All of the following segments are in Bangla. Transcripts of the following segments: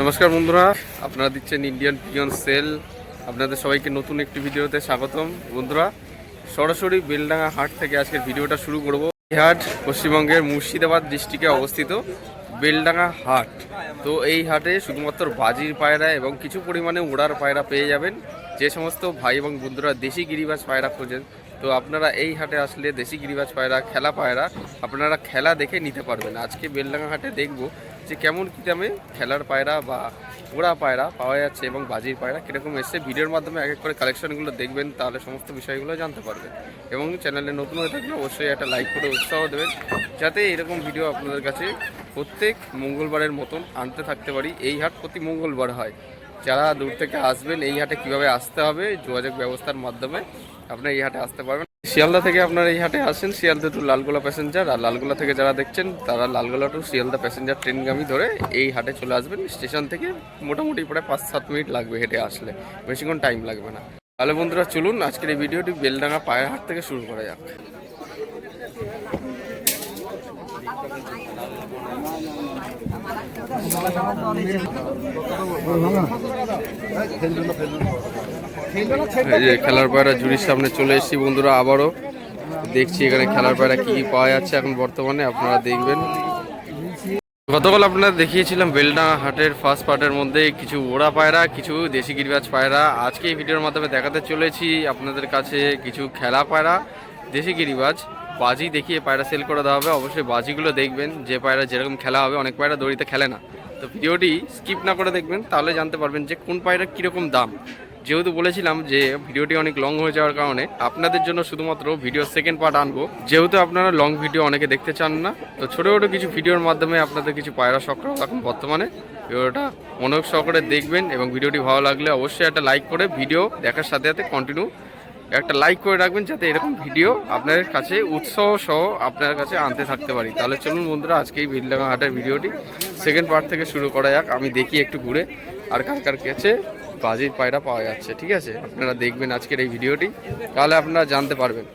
নমস্কার বন্ধুরা, আপনারা দিচ্ছেন ইন্ডিয়ান পিয়ন সেল আপনাদের সবাইকে নতুন একটি ভিডিওতে স্বাগতম। বন্ধুরা, সরাসরি বেলডাঙ্গা হাট থেকে আজকের ভিডিওটা শুরু করব। এই হাট পশ্চিমবঙ্গের মুর্শিদাবাদ ডিস্ট্রিক্টে অবস্থিত বেলডাঙ্গা হাট। তো এই হাটে শুধুমাত্র বাজির পায়রা এবং কিছু পরিমাণে উড়ার পায়রা পেয়ে যাবেন। যে সমস্ত ভাই এবং বন্ধুরা দেশি গিরিবাজ পায়রা খোঁজেন, তো আপনারা এই হাটে আসলে দেশি গিরিবাজ পায়রা, খেলা পায়রা, আপনারা খেলা দেখে নিতে পারবেন। আজকে বেলডাঙ্গা হাটে দেখব যে কেমন কী দামে খেলার পায়রা বা ওড়া পায়রা পাওয়া যাচ্ছে এবং বাজির পায়রা কীরকম এসছে, ভিডিওর মাধ্যমে এক এক করে কালেকশনগুলো দেখবেন, তাহলে সমস্ত বিষয়গুলো জানতে পারবেন। এবং চ্যানেলে নতুন হয়ে থাকলে অবশ্যই একটা লাইক করে উৎসাহ দেবেন, যাতে এরকম ভিডিও আপনাদের কাছে প্রত্যেক মঙ্গলবারের মতন আনতে থাকতে পারি। এই হাট প্রতি মঙ্গলবার হয়। যারা দূর থেকে আসবেন, এই হাটে কীভাবে আসতে হবে, যোগাযোগ ব্যবস্থার মাধ্যমে আপনারা এই হাটে আসতে পারবেন। শিয়ালদা থেকে আপনারা এই হাটে আসেন। শিয়ালদা টু লালগোলা প্যাসেঞ্জার আর লালগোলা থেকে যারা দেখছেন, তারা লালগোলা টু শিয়ালদা প্যাসেঞ্জার ট্রেনগামী ধরে এই হাটে চলে আসবেন। স্টেশন থেকে মোটামুটি প্রায় পাঁচ সাত মিনিট লাগবে হেঁটে আসলে। বেশিক্ষণ টাইম লাগবে না। তাহলে বন্ধুরা চলুন, আজকের এই ভিডিওটি বেলডাঙ্গা পায়ের হাট থেকে শুরু করা যাক। এই যে খেলার পায়রা ঝুড়ির সামনে চলে এসেছি বন্ধুরা আবারও। দেখছি এখানে খেলার পায়রা কি কি পাওয়া যাচ্ছে এখন বর্তমানে, আপনারা দেখবেন। গতকাল আপনারা দেখিয়েছিলাম বেলডাঙ্গা হাটের ফার্স্ট পার্টের মধ্যে কিছু ওড়া পায়রা, কিছু দেশি গিরিবাজ পায়রা। আজকে এই ভিডিওর মাধ্যমে দেখাতে চলেছি আপনাদের কাছে কিছু খেলা পায়রা, দেশি গিরিবাজ। বাজি দেখিয়ে পায়রা সেল করে দেওয়া হবে। অবশ্যই বাজিগুলো দেখবেন, যে পায়রা যেরকম খেলা হবে, অনেক পায়রা দড়িতে খেলে না। তো ভিডিওটি স্কিপ না করে দেখবেন, তাহলে জানতে পারবেন যে কোন পায়রা কীরকম দাম। যেহেতু বলেছিলাম যে ভিডিওটি অনেক লং হয়ে যাওয়ার কারণে, আপনাদের জন্য শুধুমাত্র ভিডিও সেকেন্ড পার্ট আনব। যেহেতু আপনারা লং ভিডিও অনেকে দেখতে চান না, তো ছোটো ছোটো কিছু ভিডিওর মাধ্যমে আপনাদের কিছু পায়রা সংগ্রহ এখন বর্তমানে। ভিডিওটা মনোযোগ সহকারে দেখবেন এবং ভিডিওটি ভালো লাগলে অবশ্যই একটা লাইক করে ভিডিও দেখার সাথে সাথে কন্টিনিউ একটা লাইক করে রাখবেন যাতে এরকম ভিডিও আপনাদের কাছে উৎসাহ সহ আপনার কাছে আনতে থাকতে পারি। তাহলে চলুন বন্ধুরা, আজকে এই বিল্ডাঙ্গা হাটের ভিডিওটি সেকেন্ড পার্ট থেকে শুরু করা যাক। আমি দেখি একটু ঘুরে, আর কার কার কাছে বাজির পায়রা পাওয়া যাচ্ছে, ঠিক আছে? আপনারা দেখবেন আজকের এই ভিডিওটি, তাহলে আপনারা জানতে পারবেন।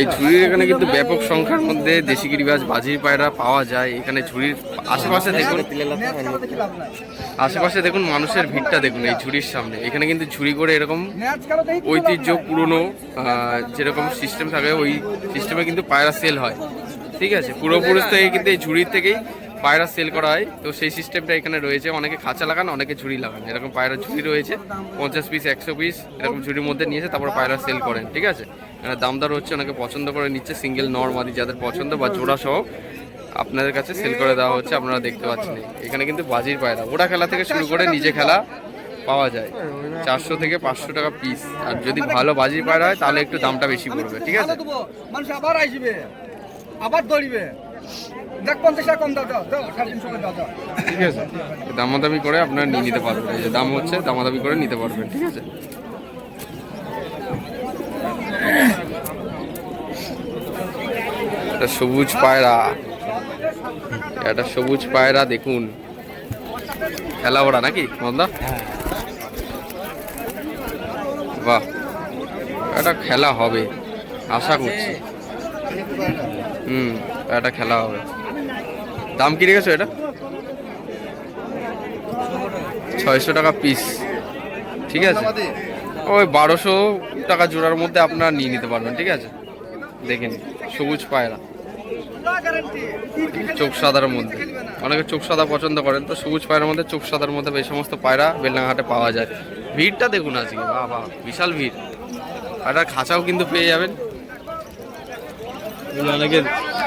এই ঝুড়ির এখানে কিন্তু ব্যাপক সংখ্যার মধ্যে দেশি গিরিবাজ বাজির পায়রা পাওয়া যায়। এখানে ঝুড়ির আশেপাশে দেখুন আশেপাশে দেখুন মানুষের ভিড়টা দেখুন এই ঝুড়ির সামনে। এখানে কিন্তু ঝুড়ি করে এরকম ঐতিহ্য পুরনো যেরকম সিস্টেম থাকে, ওই সিস্টেমে কিন্তু পায়রা সেল হয়। ঠিক আছে? পূর্বপুরুষ থেকে কিন্তু এই ঝুড়ির থেকেই পায়রা সেল করা হয়, তো সেই সিস্টেমটা এখানে রয়েছে। অনেকে খাঁচা লাগান, অনেকে ঝুড়ি লাগান। এরকম পায়রা ঝুড়ি রয়েছে, পঞ্চাশ পিস একশো পিস এরকম ঝুড়ির মধ্যে নিয়েছে তারপর পায়রা সেল করেন, ঠিক আছে? এখানে দামদার হচ্ছে, অনেকে পছন্দ করে নিচ্ছে সিঙ্গেল নর্মাদি যাদের পছন্দ বা জোড়া সহ আপনাদের কাছে সেল করে দেওয়া হচ্ছে, আপনারা দেখতে পাচ্ছেন। এখানে কিন্তু বাজির পায়রা, ওটা খেলা থেকে শুরু করে নিজে খেলা পাওয়া যায়। চারশো থেকে পাঁচশো টাকা পিস আর যদি ভালো বাজির পায়রা হয়, তাহলে একটু দামটা বেশি পড়বে, ঠিক আছে? আবার আবার দৌড়িবে। দেখ, পঞ্চাশ ঠিক আছে। দামাদামি করে আপনারা নিয়ে নিতে পারবেন। এই যে দাম হচ্ছে, দামাদামি করে নিতে পারবেন, ঠিক আছে? একটা সবুজ পায়রা। একটা সবুজ পায়রা, দেখুন। খেলা ওরা নাকি, মন্দা? বাহ, একটা খেলা হবে, আশা করছি। হুম, একটা খেলা হবে। দাম কি রেখেছো এটা? ছয়শো টাকা পিস ঠিক আছে। ওই বারোশো টাকা জোড়ার মধ্যে আপনারা নিয়ে নিতে পারবেন ঠিক আছে? দেখেন সবুজ পায়রা। চোখ সাদার মধ্যে। অনেকে চোখ সাদা পছন্দ করেন তো সবুজ পায়রার মধ্যে চোখ সাদার মধ্যে এই সমস্ত পায়রা বেলনাঘাটে পাওয়া যায়। ভিড়টা দেখুন আজকে বাহ বাহ বিশাল ভিড়। একটা খাঁচাও কিন্তু পেয়ে যাবেন। অনেকে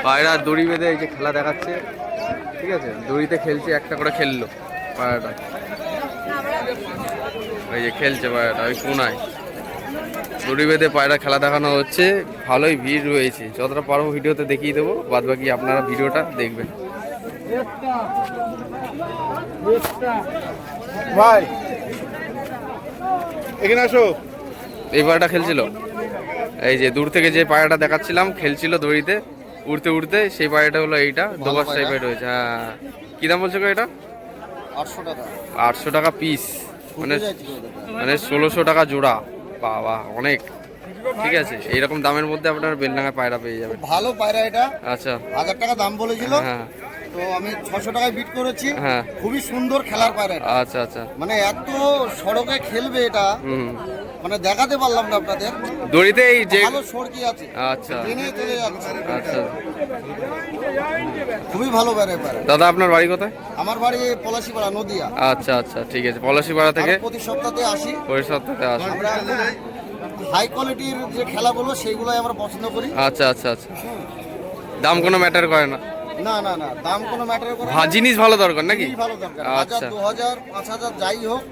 পায়রা দড়ি বেঁধে এই যে খেলা দেখাচ্ছে। ঠিক আছে? দড়িতে খেলছে একটা করে খেললো পায়রাটা এই যে খেলছে পায়রাটা ওই কোনায় দড়ি বেঁধে পায়রা খেলা দেখানো হচ্ছে। ভালোই ভিড় রয়েছে। যতটা পারব ভিডিওতে দেখিয়ে দেবো। বাদ বাকি আপনারা ভিডিওটা দেখবেন। ভাই এখানে আসো। এই পায়রাটা খেলছিল? এই যে দূর থেকে যে পায়রাটা দেখাচ্ছিলাম খেলছিল দড়িতে। উড়তে উড়তে সেই পায়রাটা হলো এইটা দোবাস টাইপের রয়েছে হ্যাঁ। কি দাম বলছো গো এটা? আটশো টাকা। আটশো টাকা পিস মানে মানে ষোলোশো টাকা জোড়া। বাবা অনেক। ঠিক আছে এইরকম দামের মধ্যে আপনার বেলডাঙ্গা পায়রা পেয়ে যাবেন। ভালো পায়রা এটা। আচ্ছা। হাজার টাকা দাম বলেছিল। হ্যাঁ তো আমি ছশো টাকায় বিট করেছি। হ্যাঁ। খুবই সুন্দর খেলার পায়রা আচ্ছা আচ্ছা। মানে এত সড়কে খেলবে এটা। মানে দেখাতে পারলাম না আপনাদের। দড়িতে এই যে ভালো সড়কি আছে। আচ্ছা। ট্রেনে চলে যাচ্ছে। আচ্ছা। খুবই ভালো বেড়ে পারে দাদা আপনার বাড়ি কোথায়? আমার বাড়ি পলাশিপাড়া নদিয়া। আচ্ছা আচ্ছা ঠিক আছে। পলাশিপাড়া থেকে প্রতি সপ্তাহে আসি। থেকে আসুন আমরা হাই কোয়ালিটির যে খেলাগুলো সেইগুলোই আমরা পছন্দ করি। আচ্ছা আচ্ছা আচ্ছা। দাম কোনো ম্যাটার করে না। না না না দাম কোনো ম্যাটার করে না। জিনিস ভালো দরকার নাকি? ভালো দরকার। আচ্ছা। দু হাজার পাঁচ হাজার যাই হোক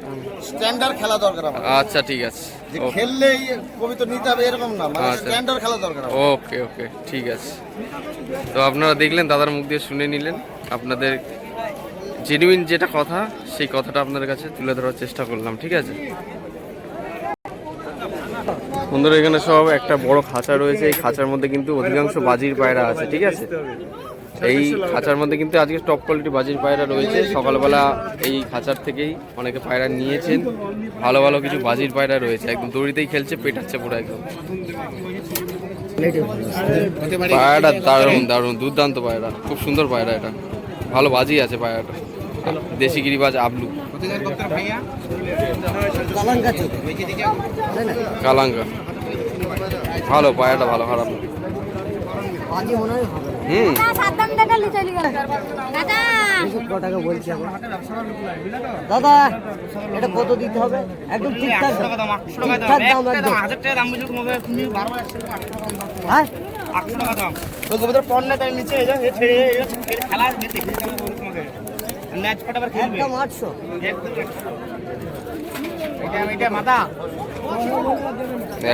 স্ট্যান্ডার্ড খেলা দরকার আমার। আচ্ছা ঠিক আছে। খেললেই কবিতা নিতে হবে এরকম না। মানে আচ্ছা। স্ট্যান্ডার্ড খেলা দরকার ওকে ওকে ঠিক আছে। তো আপনারা দেখলেন দাদার মুখ দিয়ে শুনে নিলেন। আপনাদের জেনুইন যেটা কথা সেই কথাটা আপনাদের কাছে তুলে ধরার চেষ্টা করলাম ঠিক আছে? বন্ধুরা এখানে সব একটা বড় খাঁচা রয়েছে। এই খাঁচার মধ্যে কিন্তু অধিকাংশ বাজির পায়রা আছে ঠিক আছে? এই খাঁচার মধ্যে কিন্তু আজকে টপ কোয়ালিটি বাজির পায়রা রয়েছে। সকালবেলা এই খাঁচার থেকেই অনেকে পায়রা নিয়েছেন। ভালো ভালো কিছু বাজির পায়রা রয়েছে। একদম দড়িতেই খেলছে, পেটাচ্ছে পুরো একদম। পায়রাটা দারুণ দারুণ, দুর্দান্ত পায়রা। খুব সুন্দর পায়রা এটা। ভালো বাজি আছে পায়রাটা। দেশি গিরিবাজ আবলু। কালাঙ্কা ভালো, পায়রাটা ভালো, খারাপ। হুম। সাদ্দাম দেখালি চলে গেল দাদা। দাদা এটা কত দিতে হবে? একদম ঠিকঠাক ঠিকঠাক দাম। একদম। হ্যাঁ একদম আটশো।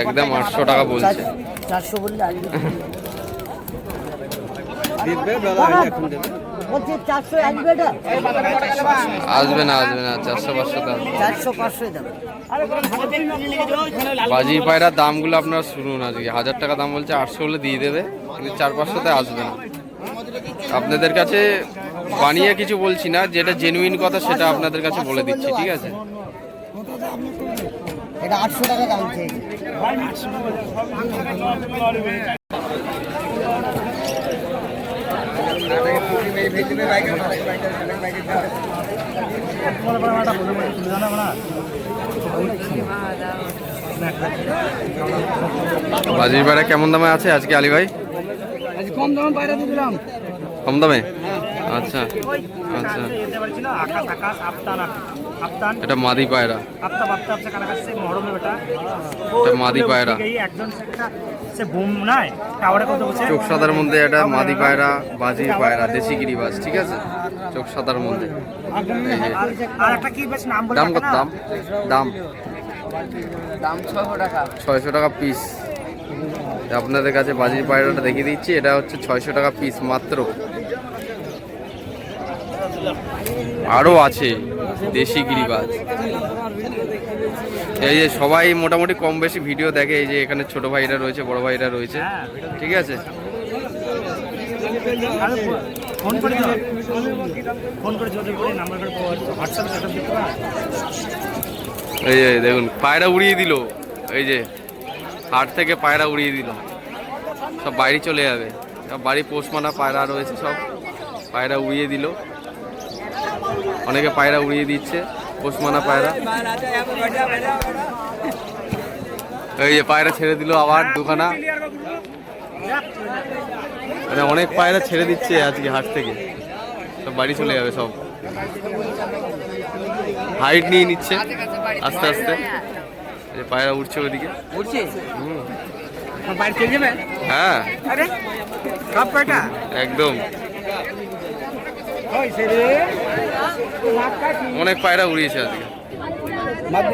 একদম আটশো টাকা বলছে। চারশো বললে আজকে দিবে দাদা এখন দেবে বলছি চারশো আসবে না আসবে না চারশো পাঁচশো চারশো দেবে। পায়রার দামগুলো আপনারা শুনুন আজকে। হাজার টাকা দাম বলছে আটশো হলে দিয়ে দেবে কিন্তু চার পাঁচশোতে আসবে না। আপনাদের কাছে বানিয়ে কিছু বলছি না যেটা জেনুইন কথা সেটা আপনাদের কাছে বলে দিচ্ছি ঠিক আছে? এটা আটশো টাকা দাম। বাজির পায়রা কেমন দামে আছে আজকে আলী ভাই? কম দামে বাইরে দিলাম। কম দামে? আচ্ছা। আচ্ছা। এটা মাদি পায়রা। এটা মাদি পায়রা। এই একজন একটা সে বুম নাই? টাওয়ারে কত বসে? চোখ সাদার মধ্যে এটা মাদি পায়রা বাজির পায়রা দেশি গিরিবাজ ঠিক আছে? চোখ সাদার মধ্যে। আর একটা কি বেশ নাম বলে দাম কত? না? দাম? দাম? ছয়শো টাকা। পিস আপনাদের কাছে বাজির পায়রাটা দেখিয়ে দিচ্ছি। এটা হচ্ছে ছয়শো টাকা পিস মাত্র। আরও আছে। দেশি গিরিবাজ। এই যে সবাই মোটামুটি কম বেশি ভিডিও দেখে এই যে এখানে ছোট ভাইরা রয়েছে বড় ভাইরা রয়েছে। হ্যাঁ, ঠিক আছে? ফোন করে ফোন করে নাম্বার করে হোয়াটসঅ্যাপে কথা দিতে পারো এই যে দেখুন পায়রা উড়িয়ে দিল। এই যে হাট থেকে পায়রা উড়িয়ে দিল। সব বাইরে চলে যাবে। সব বাড়ি পোষ মানা পায়রা রয়েছে সব। পায়রা উড়িয়ে দিল। অনেকে পায়রা উড়িয়ে দিচ্ছে পোষ মানা পায়রা। এই যে পায়রা ছেড়ে দিল আবার দুখানা। মানে অনেক পায়রা ছেড়ে দিচ্ছে আজকে হাট থেকে। সব বাড়ি চলে যাবে সব। হাইট নিয়ে নিচ্ছে আস্তে আস্তে। এই পায়রা উঠছে যাবে? হ্যাঁ। একদম। অনেক পায়রা উড়িয়েছে আজকে।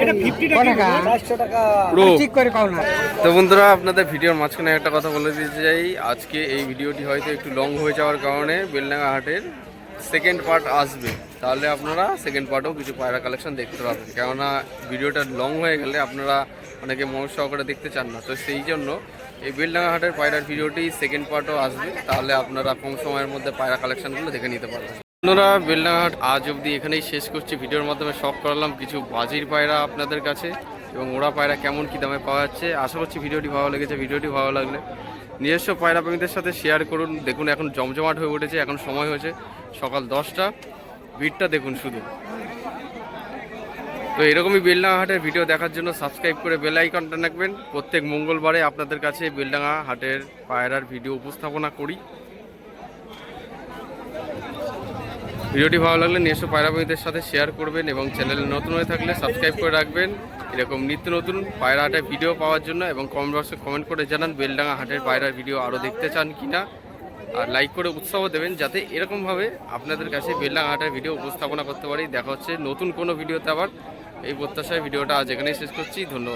এটা 50 টাকা। চারশো টাকা? Bro. ঠিক করে কাও না। তো বন্ধুরা আপনাদের ভিডিওর মাঝখানে একটা কথা বলে দিতে চাই। আজকে এই ভিডিওটি হয়তো একটু লং হয়ে যাওয়ার কারণে বেলডাঙ্গা হাটের সেকেন্ড পার্ট আসবে। তাহলে আপনারা সেকেন্ড পার্টও কিছু পায়রা কালেকশন দেখতে পাবেন। কেননা ভিডিওটা লং হয়ে গেলে আপনারা অনেকে মনোজ সহকারে দেখতে চান না। তো সেই জন্য এই বেলডাঙ্গা হাটের পায়রার ভিডিওটি সেকেন্ড পার্টও আসবে। তাহলে আপনারা কম সময়ের মধ্যে পায়রা কালেকশনগুলো দেখে নিতে পারবেন। বন্ধুরা বেলডাঙ্গাহাট আজ অবধি এখানেই শেষ করছি। ভিডিওর মাধ্যমে শখ করালাম। কিছু বাজির পায়রা আপনাদের কাছে এবং ওরা পায়রা কেমন কী দামে পাওয়া যাচ্ছে। আশা করছি ভিডিওটি ভালো লেগেছে। ভিডিওটি ভালো লাগলে নিজস্ব পায়রা প্রেমীদের সাথে শেয়ার করুন। দেখুন, এখন জমজমাট হয়ে উঠেছে। এখন সময় হয়েছে সকাল দশটা। ভিড়টা দেখুন শুধু। তো এরকমই বেলডাঙ্গা হাটের ভিডিও দেখার জন্য সাবস্ক্রাইব করে বেল আইকনটা রাখবেন। প্রত্যেক মঙ্গলবারে আপনাদের কাছে বেলডাঙ্গা হাটের পায়রার ভিডিও উপস্থাপনা করি। ভিডিওটি ভালো লাগলে নিজস্ব পায়রাবীদের সাথে শেয়ার করবেন এবং চ্যানেলে নতুন হয়ে থাকলে সাবস্ক্রাইব করে রাখবেন। এরকম নিত্য নতুন পায়রা হাটের ভিডিও পাওয়ার জন্য এবং কমেন্ট বক্সে কমেন্ট করে জানান বেলডাঙ্গা হাটের পায়রার ভিডিও আরও দেখতে চান কিনা। আর লাইক করে উৎসাহ দেবেন যাতে এরকমভাবে আপনাদের কাছে বেলডাঙ্গা হাটের ভিডিও উপস্থাপনা করতে পারি। দেখা হচ্ছে নতুন কোনো ভিডিওতে আবার। এই প্রত্যাশায় ভিডিওটা আজ এখানেই শেষ করছি। ধন্যবাদ।